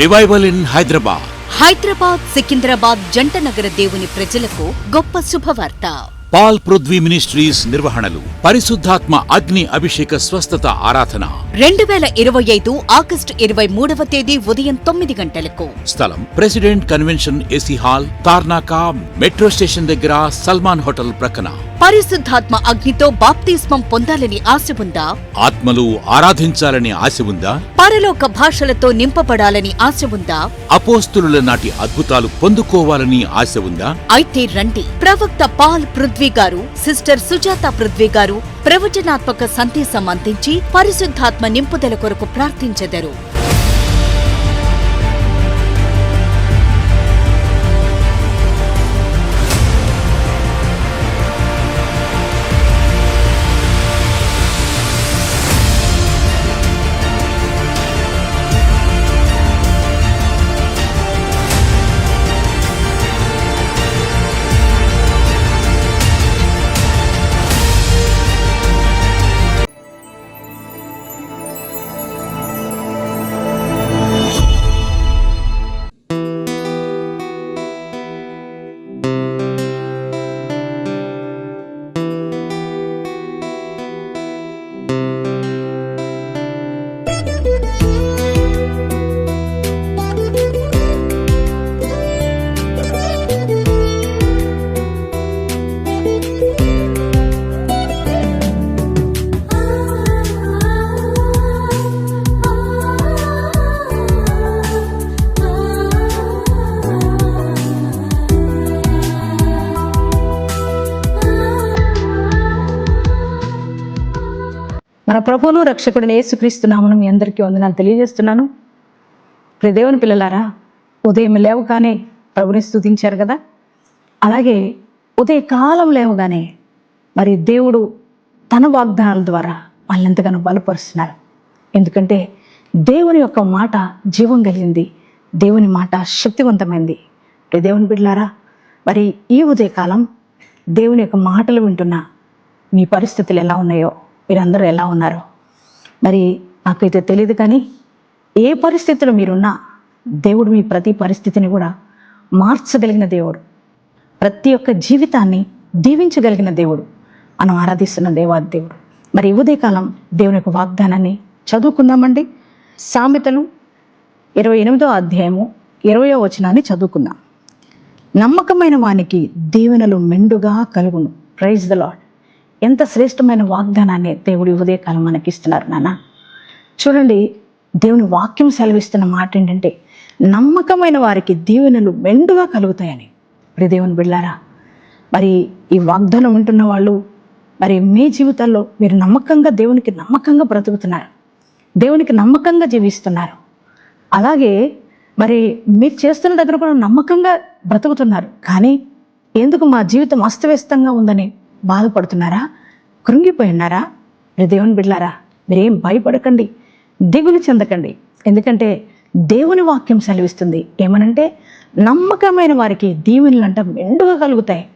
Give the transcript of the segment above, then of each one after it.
Revival in Hyderabad Hyderabad Secunderabad జంట నగర దేవుని ప్రజలకు గొప్ప శుభవార్త. పాల్ పృథ్వీ మినిస్ట్రీస్ నిర్వహణలు పరిశుద్ధాత్మ అగ్ని అభిషేక స్వస్థత ఆరాధన. రెండు వేల ఇరవై ఐదు ఆగస్టు ఇరవై మూడవ తేదీ ఉదయం తొమ్మిది గంటలకు. స్థలం president convention AC hall Tarnaka metro station దగ్గర సల్మాన్ హోటల్ ప్రక్కన. పరిశుద్ధాత్మ అగ్నితో బాప్తిస్మం పొందాలని ఆశ ఉందా? ఆత్మలు ఆరాధించాలని ఆశ ఉందా? పరలోక భాషలతో నింపబడాలని ఆశ ఉందా? అపోస్తులుల నాటి అద్భుతాలు పొందుకోవాలని ఆశ ఉందా? అయితే రండి. ప్రవక్త పాల్ పృథ్వీ గారు సిస్టర్ సుజాత పృథ్వీ గారు ప్రవచనాత్మక సందేశం అందించి పరిశుద్ధాత్మ నింపుదల కొరకు ప్రార్థించెదరు. మన ప్రభువును రక్షకుడిని ఏసుక్రీస్తున్నామని మీ అందరికీ వందనాలు తెలియజేస్తున్నాను. ప్రదేవుని పిల్లలారా ఉదయం లేవగానే ప్రభుని స్తుతించారు కదా? అలాగే ఉదయ కాలం లేవగానే మరి దేవుడు తన వాగ్దానాల ద్వారా వాళ్ళని ఎంతగానో బలపరుస్తున్నారు. ఎందుకంటే దేవుని యొక్క మాట జీవం కలిగింది. దేవుని మాట శక్తివంతమైంది. ప్రియ దేవుని బిడ్డలారా మరి ఈ ఉదయకాలం దేవుని యొక్క మాటలు వింటున్న మీ పరిస్థితులు ఎలా ఉన్నాయో మీరందరూ ఎలా ఉన్నారో? మరి నాకైతే తెలియదు కానీ ఏ పరిస్థితిలో మీరున్నా దేవుడు మీ ప్రతి పరిస్థితిని కూడా మార్చగలిగిన దేవుడు. ప్రతి ఒక్క జీవితాన్ని దీవించగలిగిన దేవుడు. మనం ఆరాధిస్తున్న దేవాది దేవుడు. మరి ఉదయకాలం దేవుని యొక్క వాగ్దానాన్ని చదువుకుందామండి. సామెతలు ఇరవై ఎనిమిదో అధ్యాయము ఇరవయో వచనాన్ని చదువుకుందాం. నమ్మకమైన వానికి దీవెనలు మెండుగా కలుగును. ప్రైజ్ ద లాడ్ ఎంత శ్రేష్టమైన వాగ్దానాన్ని దేవుడి ఉదయకాలం మనకి ఇస్తున్నారు నాన్న. చూడండి దేవుని వాక్యం సెలవిస్తున్న మాట ఏంటంటే నమ్మకమైన వారికి దీవెనలు మెండుగా కలుగుతాయని. మరి దేవుని బిళ్ళారా మరి ఈ వాగ్దానం ఉంటున్న వాళ్ళు మరి మీ జీవితాల్లో మీరు నమ్మకంగా దేవునికి నమ్మకంగా బ్రతుకుతున్నారు దేవునికి నమ్మకంగా జీవిస్తున్నారు. అలాగే మరి మీరు చేస్తున్న దగ్గర కూడా నమ్మకంగా బ్రతుకుతున్నారు. కానీ ఎందుకు మా జీవితం అస్తవ్యస్తంగా ఉందని బాధపడుతున్నారా? కృంగిపోయి ఉన్నారా మీరు దేవుని బిడ్డారా మీరేం భయపడకండి దిగులు చెందకండి. ఎందుకంటే దేవుని వాక్యం సెలవిస్తుంది. ఏమనంటే నమ్మకమైన వారికి దీవెనలు అంట మెండుగా కలుగుతాయి.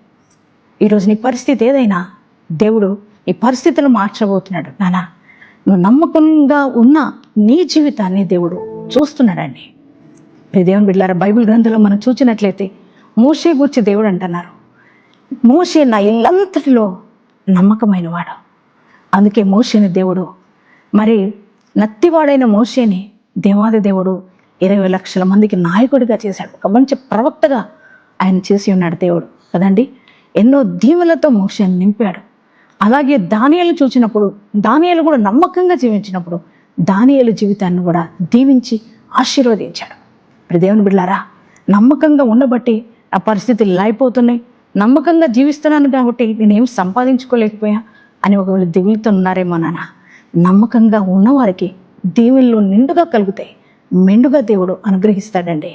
ఈరోజు నీ పరిస్థితి ఏదైనా దేవుడు నీ పరిస్థితులు మార్చబోతున్నాడు. నానా నువ్వు నమ్మకంగా ఉన్న నీ జీవితాన్ని దేవుడు చూస్తున్నాడండి. ప్రియ దేవుని బిడ్డారా బైబిల్ గ్రంథంలో మనం చూసినట్లయితే మోషే గూర్చి దేవుడు అంటున్నారు. మోషే నా ఇల్లంతటిలో నమ్మకమైనవాడు. అందుకే మోషేని దేవుడు మరి నత్తివాడైన మోషేని దేవాది దేవుడు ఇరవై లక్షల మందికి నాయకుడిగా చేశాడు. ఒక మంచి ప్రవక్తగా ఆయన చేసి ఉన్నాడు దేవుడు. కదండి? ఎన్నో దీవులతో మోషేని నింపాడు. అలాగే దానియాలు చూసినప్పుడు దానియాలు కూడా నమ్మకంగా జీవించినప్పుడు దానియాలు జీవితాన్ని కూడా దీవించి ఆశీర్వదించాడు. ఇప్పుడు దేవుని బిడ్డారా నమ్మకంగా ఉండబట్టి ఆ పరిస్థితులు ఇలా అయిపోతున్నాయి. నమ్మకంగా జీవిస్తున్నాను కాబట్టి నేనేం సంపాదించుకోలేకపోయా అని ఒకవేళ దిగులుతో ఉన్నారేమో నాన్న. నమ్మకంగా ఉన్నవారికి దీవెనలు నిండుగా కలుగుతాయి. మెండుగా దేవుడు అనుగ్రహిస్తాడండి.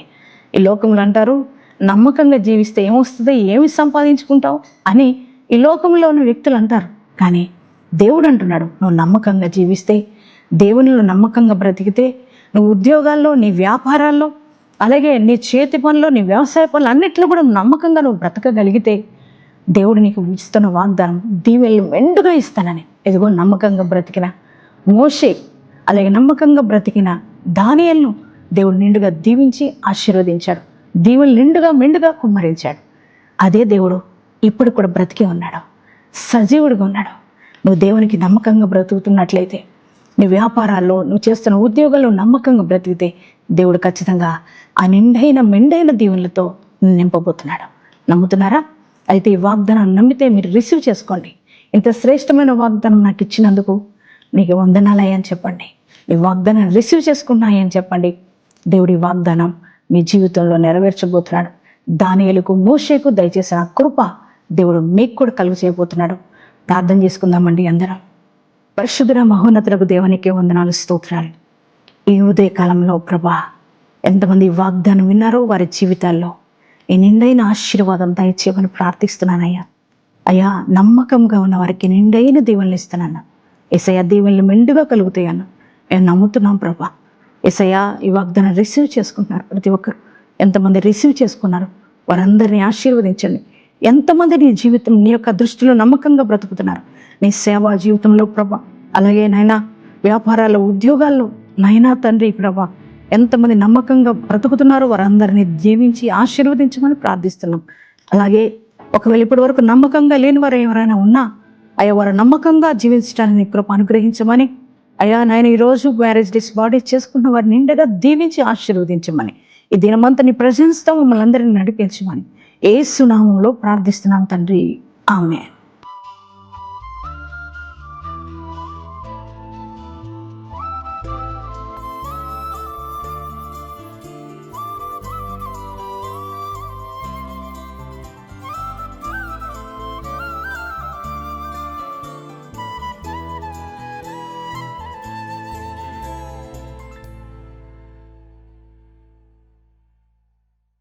ఈ లోకంలో అంటారు నమ్మకంగా జీవిస్తే ఏమొస్తుందో? ఏమి సంపాదించుకుంటావు? అని ఈ లోకంలో ఉన్న వ్యక్తులు అంటారు. కానీ దేవుడు అంటున్నాడు నువ్వు నమ్మకంగా జీవిస్తే దేవునిలో నమ్మకంగా బ్రతికితే నువ్వు ఉద్యోగాల్లో నీ వ్యాపారాల్లో అలాగే నీ చేతి పనులు నీ వ్యవసాయ పనులు అన్నిట్లో కూడా నమ్మకంగా నువ్వు బ్రతకగలిగితే దేవుడు నీకు ఇస్తున్న వాగ్దానం దీవెళ్ళు మెండుగా ఇస్తానని. ఎదుగో నమ్మకంగా బ్రతికిన మోషే అలాగే నమ్మకంగా బ్రతికిన దానియల్ను దేవుడు నిండుగా దీవించి ఆశీర్వదించాడు. దీవులు నిండుగా మెండుగా కుమ్మరించాడు. అదే దేవుడు ఇప్పుడు కూడా బ్రతికే ఉన్నాడు. సజీవుడిగా ఉన్నాడు. నువ్వు దేవునికి నమ్మకంగా బ్రతుకుతున్నట్లయితే నీ వ్యాపారాల్లో నువ్వు చేస్తున్న ఉద్యోగాల్లో నమ్మకంగా బ్రతికితే దేవుడు ఖచ్చితంగా ఆ నిండైన మెండైన దీవులతో నింపబోతున్నాడు. నమ్ముతున్నారా? అయితే ఈ వాగ్దానం నమ్మితే మీరు రిసీవ్ చేసుకోండి. ఇంత శ్రేష్టమైన వాగ్దానం నాకు ఇచ్చినందుకు నీకు వందనాలయ్యని చెప్పండి. ఈ వాగ్దానం రిసీవ్ చేసుకున్నాయని చెప్పండి. దేవుడి వాగ్దానం మీ జీవితంలో నెరవేర్చబోతున్నాడు. దానియలకు మోషేకు దయచేసిన కృప దేవుడు మీకు కూడా కలుగు చేయబోతున్నాడు. ప్రార్థన చేసుకుందామండి అందరం. పరిశుద్ధుల మహోన్నతులకు దేవునికి వందనాలు స్తోత్రాలు. ఈ ఉదయ కాలంలో ప్రభా ఎంతమంది వాగ్దానం విన్నారో వారి జీవితాల్లో. ఈ నిండైన ఆశీర్వాదం దయచేయమని ప్రార్థిస్తున్నానయ్యా. అయ్యా నమ్మకంగా ఉన్న వారికి నిండైన దీవెనలు ఇస్తున్నాను. ఎసయ్య దీవెనలు మెండుగా కలుగుతాయన్న మేము నమ్ముతున్నాం ప్రభా. ఎసయ్య ఈ వాగ్దానం రిసీవ్ చేసుకుంటున్నారు. ప్రతి ఒక్కరు ఎంతమంది రిసీవ్ చేసుకున్నారు వారందరినీ ఆశీర్వదించండి. ఎంతమంది నీ జీవితం నీ యొక్క దృష్టిలో నమ్మకంగా బ్రతుకుతున్నారు. నీ సేవా జీవితంలో ప్రభా. అలాగే నాయన వ్యాపారాల్లో ఉద్యోగాల్లో నైనా తండ్రి ప్రభా ఎంతమంది నమ్మకంగా బ్రతుకుతున్నారో వారందరినీ జీవించి ఆశీర్వదించమని ప్రార్థిస్తున్నాం. అలాగే ఒకవేళ ఇప్పటి వరకు నమ్మకంగా లేని వారు ఎవరైనా ఉన్నా అయ్యా వారు నమ్మకంగా జీవించడానికి కృప అనుగ్రహించమని అయ్యా నాయన ఈరోజు మ్యారేజ్ డేస్ బాడీ చేసుకున్న వారిని నిండగా దీవించి ఆశీర్వదించమని ఈ దినమంతా నీ ప్రజెన్స్తో మమ్మల్ని అందరినీ నడిపించమని ఏ సునామంలో ప్రార్థిస్తున్నాం తండ్రి. ఆమె